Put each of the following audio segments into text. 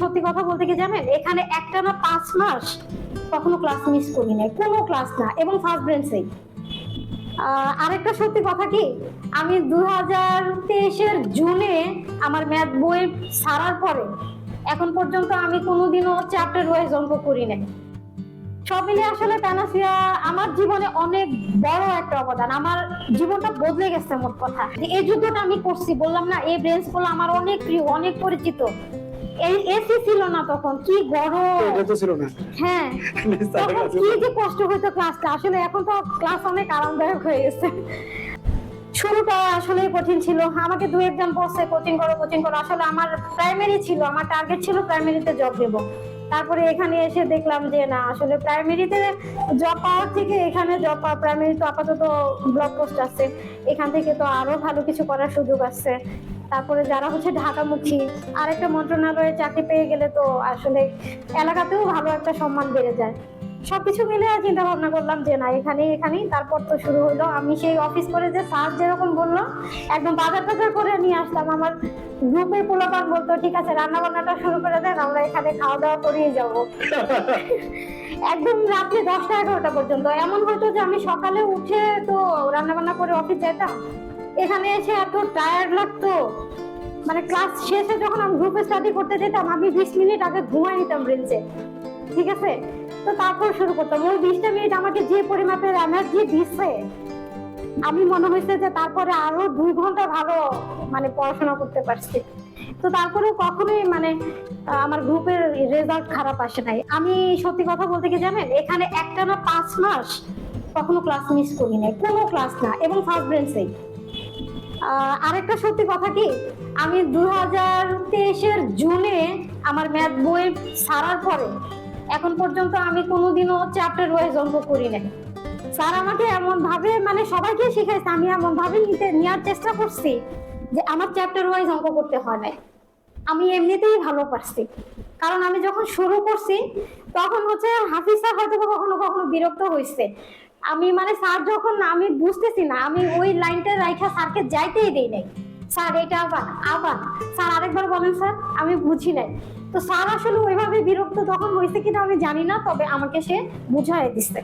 সত্যি কথা বলতে কি জানেন? এখানে একটা না পাঁচ মাস কখনো ক্লাস মিস করি নাই। কোনো ক্লাস না, এবং ফার্স্ট ব্রেঞ্চেই আরেকটা সত্যি কথা কি? আমি দু হাজার তেইশের জুনে আমার ম্যাথ বই পরে এখন পর্যন্ত আমি কোনোদিনও চ্যাপ্টার ওয়াইজ অঙ্ক করি নাই। সব মিলিয়ে আসলে প্যানাসিয়া আমার জীবনে অনেক বড় একটা অবদান। আমার জীবনটা বদলে গেছে মোট কথা। এই যুদ্ধটা আমি করছি, বললাম না, এই ব্রেঞ্চগুলো আমার অনেক প্রিয়, অনেক পরিচিত। এই এসি ছিল না তখন কি গরম। এটা ছিল না। হ্যাঁ। তখন কি যে কষ্ট হইতো ক্লাসটা আসলে এখন তো ক্লাস অনেক আরামদায়ক হয়ে গেছে। শুরুটা আসলে কঠিন ছিল। আমাকে দু একজন বলছে কোচিং করো কোচিং করো। আসলে আমার প্রাইমারি ছিল আমার টার্গেট ছিল প্রাইমারিতে জব দেব। তারপরে এখানে এসে দেখলাম যে না আসলে প্রাইমারিতে জব পাওয়ার থেকে এখানে জব পাওয়া প্রাইমারি তো আপাতত ব্লক পোস্ট আছে। এখান থেকে তো আরও ভালো কিছু করার সুযোগ আছে। তারপরে যারা হচ্ছে ঢাকামুখী আরেকটা মন্ত্রণালয়ে চাকরি পেয়ে গেলে তো আসলে এলাকাতেও ভালো একটা সম্মান বেড়ে যায়। সবকিছু মিলে চিন্তা ভাবনা করলাম যে না এখানে এখানেই। তারপর তো শুরু হলো আমি সেই অফিস করে যে স্যার যেরকম বলল, একদম বাজার টাজার করে নিয়ে আসলাম। আমার গ্রুপের পোলাপান বলতো, ঠিক আছে রান্না বান্নাটা শুরু করে দেন, আমরা এখানে খাওয়া দাওয়া করেই যাব। একদম রাত্রে দশটা এগারোটা পর্যন্ত। এমন হতো যে আমি সকালে উঠে তো রান্না বান্না করে অফিস যেতাম এখানে এসে এত টায়ার্ড লাগতো। মানে ক্লাস শেষে যখন আমি গ্রুপে স্টাডি করতে যেতাম, আমি বিশ মিনিট আগে ঘুমাই নিতাম বেঞ্চে ঠিক আছে? তো তারপর শুরু করতাম। ওই বিশটা মিনিট আমাকে যে পরিমাপের এনার্জি দিচ্ছে আমি মনে হয়েছে যে তারপরে আরও দুই ঘণ্টা ভালো মানে পড়াশোনা করতে পারছি। তো তারপরেও কখনোই মানে আমার গ্রুপের রেজাল্ট খারাপ আসে নাই। আমি সত্যি কথা বলতে কি জানেন? এখানে একটা না পাঁচ মাস কখনো ক্লাস মিস করি নাই কোনো ক্লাস না, এবং ফার্স্ট ব্রেঞ্চেই আরেকটা সত্যি কথা কি? আমি দু হাজার তেইশের জুনে আমার ম্যাথ বই ছাড়ার পরে এখন পর্যন্ত আমি কোনোদিনও চ্যাপ্টার ওয়াইজ অঙ্ক করি নাই। স্যার আমাকে এমন ভাবে মানে সবাইকে শিখাইছে, আমি এমন ভাবে নিতে, নেওয়ার চেষ্টা করছি যে আমার চ্যাপ্টার ওয়াইজ অঙ্ক করতে হয় নাই। আমি এমনিতেই ভালো পারছি। কারণ আমি যখন শুরু করছি, তখন হচ্ছে হাফিজ স্যার হয়তো কখনো কখনো বিরক্ত হয়েছে আমি মানে স্যার যখন আমি বুঝতেছি না, আমি ওই লাইনটা রাইখা স্যারকে যাইতেই দেই নাই। স্যার, এটা আবার আবার। স্যার আরেকবার বলেন স্যার, আমি বুঝি নাই। তো স্যার আসলে ওইভাবে বিরক্ত তখন হয়েছে কিনা আমি জানি না, তবে আমাকে সে বুঝাই দিচ্ছে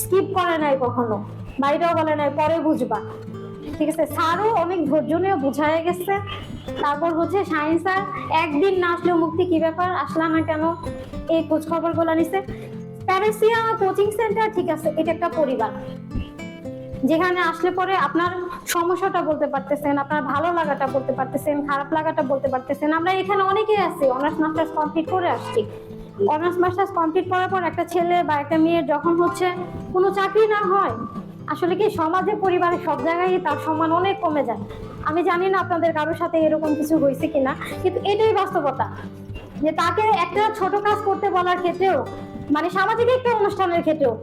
স্কিপ করে নাই কখনো বাইরেও বলে নাই, পরে বুঝবা। ঠিক আছে, স্যারও অনেক ধৈর্য নিয়ে বুঝায় গেছে। তারপর হচ্ছে সায়েন্স স্যার, একদিন না আসলেও মুক্তি কি ব্যাপার? আসলা না কেন এই খোঁজ খবরগুলা নিছে? প্যারেসিয়া কোচিং সেন্টার ঠিক আছে, এটা একটা পরিবার। যেখানে আসলে পরে আপনার সমস্যাটা বলতে পারতেছেন, আপনার ভালো লাগাটা বলতে পারতেছেন, খারাপ লাগাটা বলতে পারতেছেন। আমরা এখানে অনেকেই আছি অনার্স মাস্টার্স কমপ্লিট করে আসছি। অনার্স মাস্টার্স কমপ্লিট করার পর একটা ছেলে বা একটা মেয়ের যখন হচ্ছে কোনো চাকরি না হয়, আসলে কি সমাজে, পরিবারে সব জায়গায় তার সম্মান অনেক কমে যায়। আমি জানি না আপনাদের কারোর সাথে এরকম কিছু হয়েছে কিনা, কিন্তু এটাই বাস্তবতা। যে তাকে একটা ছোট কাজ করতে বলার ক্ষেত্রেও মানে সামাজিক একটা অনুষ্ঠানের ক্ষেত্রেও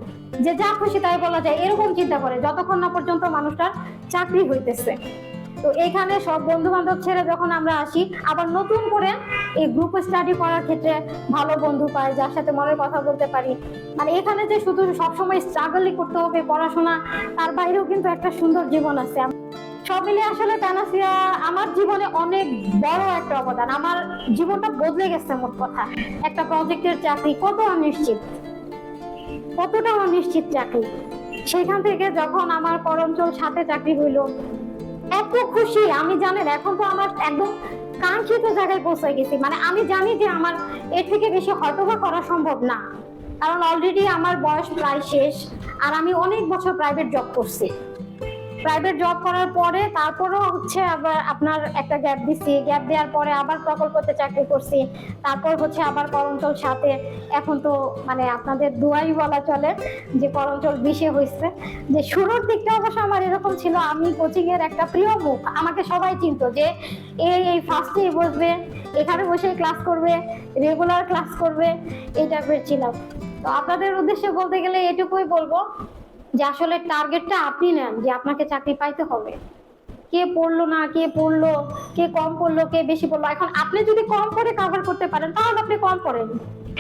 যে যা খুশি তাই বলা যায়, এরকম চিন্তা করে যতক্ষণ না পর্যন্ত মানুষটার চাকরি হইতেছে। তো এখানে সব বন্ধু বান্ধব ছেড়ে যখন আমরা আসি, আবার নতুন করে এই গ্রুপ স্টাডি করার ক্ষেত্রে ভালো বন্ধু পাই, যার সাথে মনের কথা বলতে পারি। মানে এখানে যে শুধু সবসময় স্ট্রাগলই করতে হবে, পড়াশোনা, তার বাইরেও কিন্তু একটা সুন্দর জীবন আছে। সব আসলে প্যানাসিয়া আমার জীবনে অনেক বড় একটা অবদান। আমার জীবনটা বদলে গেছে মোট কথা। একটা প্রজেক্টের চাকরি কত অনিশ্চিত কতটা অনিশ্চিত চাকরি? সেখান থেকে যখন আমার করঞ্চল সাথে চাকরি হইল, এত খুশি। আমি জানেন, এখন তো আমার একদম কাঙ্ক্ষিত জায়গায় পৌঁছে গেছি। মানে আমি জানি যে আমার এর থেকে বেশি হয়তোবা করা সম্ভব না। কারণ অলরেডি আমার বয়স প্রায় শেষ, আর আমি অনেক বছর প্রাইভেট জব করছি। প্রাইভেট জব করার পরে তারপরেও হচ্ছে আবার আপনার একটা গ্যাপ দিছি গ্যাপ দেওয়ার পরে আবার প্রকল্পতে চাকরি করছি। তারপর হচ্ছে আবার করঞ্চল সাথে এখন তো মানে আপনাদের দুয়াই বলা চলে যে করঞ্চল বিশে হয়েছে যে শুরুর দিকটা অবশ্য আমার এরকম ছিল। আমি কোচিং এর একটা প্রিয় মুখ। আমাকে সবাই চিনতো যে এই এই ফার্স্টে বসবে, এখানে বসে ক্লাস করবে রেগুলার ক্লাস করবে, এই টাইপের ছিলাম। তো আপনাদের উদ্দেশ্যে বলতে গেলে এটুকুই বলব যে আসলে টার্গেটটা আপনি নেন যে আপনাকে চাকরি পাইতে হবে। কে পড়ল না, কে পড়ল, কে কম পড়ল, কে বেশি পড়ল। এখন আপনি যদি কম করে কভার করতে পারেন, তাহলে আপনি কম করেন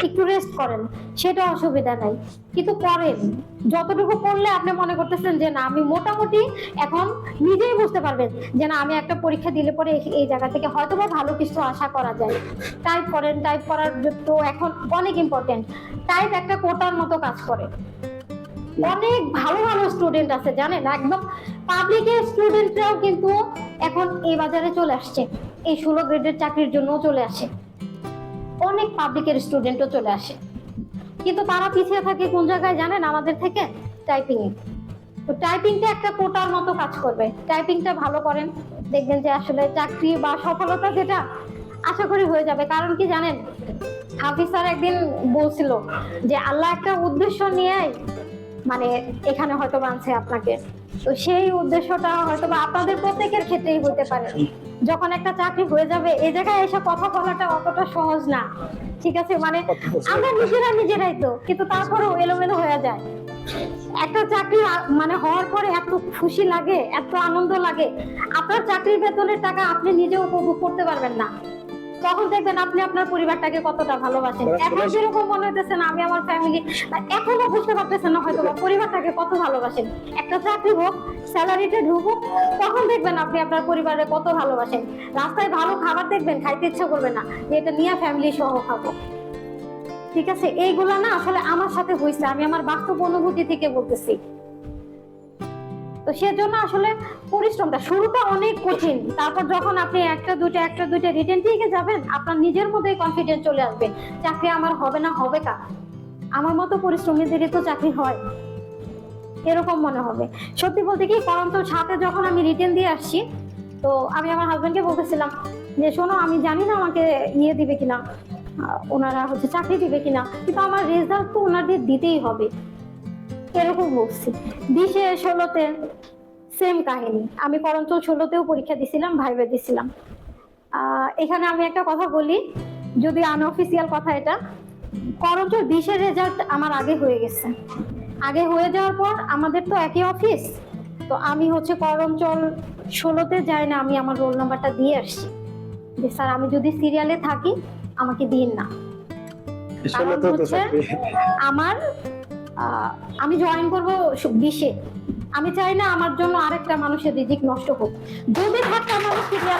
একটু রেস্ট করেন, সেটা অসুবিধা নাই। কিন্তু করেন। যতটুকু পড়লে আপনি মনে করতেছেন যে, না, আমি মোটামুটি এখন নিজেই বুঝতে পারবেন যে, না, আমি একটা পরীক্ষা দিলে পরে এই- জায়গা থেকে হয়তো বা ভালো কিছু আশা করা যায়। টাইপ করেন টাইপ করার তো এখন অনেক ইম্পর্টেন্ট টাইপ একটা কোটার মতো কাজ করে। অনেক ভালো ভালো স্টুডেন্ট আছে, জানেন? একদম পাবলিকের স্টুডেন্টরাও কিন্তু এখন এই বাজারে চলে আসছে। এই ষোলো গ্রেডের চাকরির জন্য চলে আসে। অনেক পাবলিকের স্টুডেন্টও চলে আসে। কিন্তু তারা পিছিয়ে থাকে কোন জায়গায় জানেন? আমাদের থেকে টাইপিং এ তো টাইপিংটা একটা কোটার মতো কাজ করবে। টাইপিংটা ভালো করেন, দেখবেন যে আসলে চাকরি বা সফলতা যেটা, আশা করি হয়ে যাবে। কারণ কি জানেন? হাফিজ স্যার একদিন বলছিল যে, আল্লাহ একটা উদ্দেশ্য নিয়ে মানে এখানে হয়তো বানছে আপনাকে। তো সেই উদ্দেশ্যটা হয়তো বা আপনাদের প্রত্যেকের ক্ষেত্রেই হতে পারে। যখন একটা চাকরি হয়ে যাবে এই জায়গায় এসে কথা বলাটা অতটা সহজ না। ঠিক আছে? মানে আমরা নিজেরা নিজেরাই তো কিন্তু তারপরেও এলোমেলো হয়ে যায়। একটা চাকরি মানে হওয়ার পরে এত খুশি লাগে এত আনন্দ লাগে। আপনার চাকরির বেতনের টাকা আপনি নিজে উপভোগ করতে পারবেন না। তখন দেখবেন আপনি আপনার পরিবারটাকে কতটা ভালোবাসেন এখন যেরকম মনে হইতেছে না আমি আমার ফ্যামিলি এখনও বুঝতে পারতেছেন না হয়তো পরিবারটাকে কত ভালোবাসেন। একটা চাকরি হোক স্যালারিতে ঢুকুক তখন দেখবেন আপনি আপনার পরিবারে কত ভালোবাসেন। রাস্তায় ভালো খাবার দেখবেন খাইতে ইচ্ছা করবে না যে এটা নিয়ে ফ্যামিলি সহ খাব। ঠিক আছে? এইগুলা না আসলে আমার সাথে হয়েছে আমি আমার বাস্তব অনুভূতি থেকে বলতেছি। তো সেজন্য আসলে পরিশ্রমটা শুরুটা অনেক কঠিন। তারপর যখন আপনি একটা দুটো একটা দুটো রিটেন দিয়ে যাবেন, আপনার নিজের মধ্যে কনফিডেন্স চলে আসবে, চাকরি আমার হবে না, হবে কা? আমার মতো পরিশ্রমীদেরই তো চাকরি হয়। এরকম মনে হবে। সত্যি বলতে কি করন্ত সাথে যখন আমি রিটেন দিয়ে আসছি, তো আমি আমার হাজবেন্ডকে বলতেছিলাম যে, শোনো, আমি জানি না আমাকে ইয়ে দিবে কিনা ওনারা হচ্ছে চাকরি দিবে কিনা, কিন্তু আমার রেজাল্ট তো ওনাদের দিতেই হবে। এরকম বলছি। বিশে ষোলোতে সেম কাহিনী। আমি করঞ্চল ষোলোতেও পরীক্ষা দিছিলাম ভাইবে দিছিলাম। এখানে আমি একটা কথা বলি যদি আনঅফিসিয়াল কথা এটা করঞ্চল বিশের রেজাল্ট আমার আগে হয়ে গেছে। আগে হয়ে যাওয়ার পর আমাদের তো একই অফিস তো আমি হচ্ছে করঞ্চল ষোলোতে যাই না আমি আমার রোল নাম্বারটা দিয়ে আসছি। যে স্যার আমি যদি সিরিয়ালে থাকি আমাকে দিন না। আমার আমি জয়েন করব বিশে আমি চাই না আমার জন্য আরেকটা মানুষের রিজিক নষ্ট হোক। যদি আমি সিরিয়াল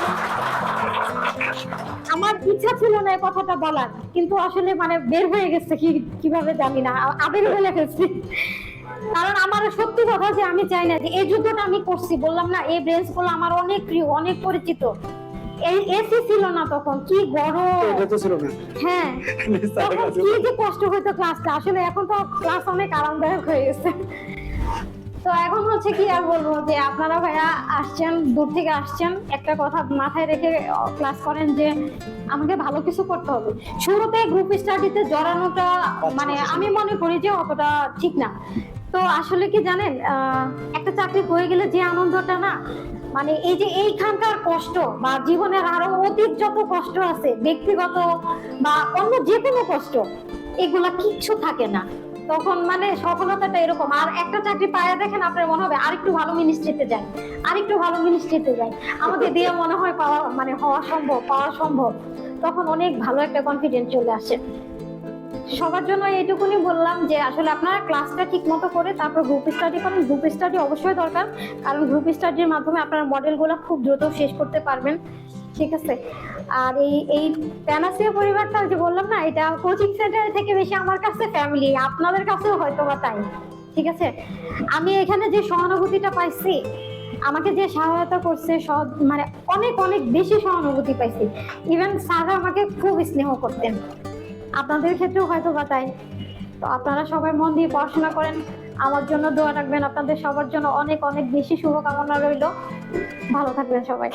আমার ইচ্ছা ছিল না এই কথাটা বলার, কিন্তু আসলে মানে বের হয়ে গেছে কি কীভাবে জানি না, আ- আবেগ হয়ে গেছে। কারণ আমার সত্যি কথা যে আমি চাই না যে এই যুদ্ধটা আমি করছি। বললাম না, এই ব্রেঞ্চগুলো আমার অনেক প্রিয়, অনেক পরিচিত। এসি ছিল না তখন কি গরম। এটা তো ছিল না। হ্যাঁ। তখন কি যে কষ্ট হইতো ক্লাসটা আসলে এখন তো ক্লাস অনেক আরামদায়ক হয়ে গেছে। তো এখন হচ্ছে কি আর বলব যে আপনারা ভাইয়া আসছেন দূর থেকে আসছেন একটা কথা মাথায় রেখে ক্লাস করেন যে আমাকে ভালো কিছু করতে হবে। শুরুতে গ্রুপ স্টাডিতে জড়ানোটা মানে আমি মনে করি যে অতটা ঠিক না। তো আসলে কি জানেন আহ, একটা চাকরি হয়ে গেলে যে আনন্দটা না মানে এই যে এইখানকার কষ্ট বা জীবনের আরও অতীত যত কষ্ট আছে, ব্যক্তিগত বা অন্য যে কোনো কষ্ট, এগুলা কিচ্ছু থাকে না। তখন মানে সফলতাটা এরকম। আর একটা চাকরি পায়ে দেখেন আপনার মনে হবে, আরেকটু ভালো মিনিস্ট্রিতে যাই, আরেকটু ভালো মিনিস্ট্রিতে যাই। আমাকে দিয়ে মনে হয় পাওয়া মানে হওয়া সম্ভব, পাওয়া সম্ভব। তখন অনেক ভালো একটা কনফিডেন্স চলে আসে। সবার জন্য এইটুকুনি বললাম যে আসলে আপনারা ক্লাসটা ঠিক মতো করে, তারপর গ্রুপ স্টাডি করেন। গ্রুপ স্টাডি অবশ্যই দরকার, কারণ গ্রুপ স্টাডির মাধ্যমে আপনারা মডেলগুলো খুব দ্রুত শেষ করতে পারবেন। ঠিক আছে? আর এই এই প্যানাসিয়া পরিবারটা যে বললাম না, এটা কোচিং সেন্টার থেকে বেশি আমার কাছে ফ্যামিলি আপনাদের কাছেও হয়তো বা তাই। ঠিক আছে? আমি এখানে যে সহানুভূতিটা পাইছি, আমাকে যে সহায়তা করছে সব মানে অনেক অনেক বেশি সহানুভূতি পাইছি। ইভেন স্যাররা আমাকে খুব স্নেহ করতেন। আপনাদের ক্ষেত্রেও হয়তো বা তাই। তো আপনারা সবাই মন দিয়ে পড়াশোনা করেন। আমার জন্য দোয়া রাখবেন। আপনাদের সবার জন্য অনেক অনেক বেশি শুভকামনা রইল। ভালো থাকবেন সবাই।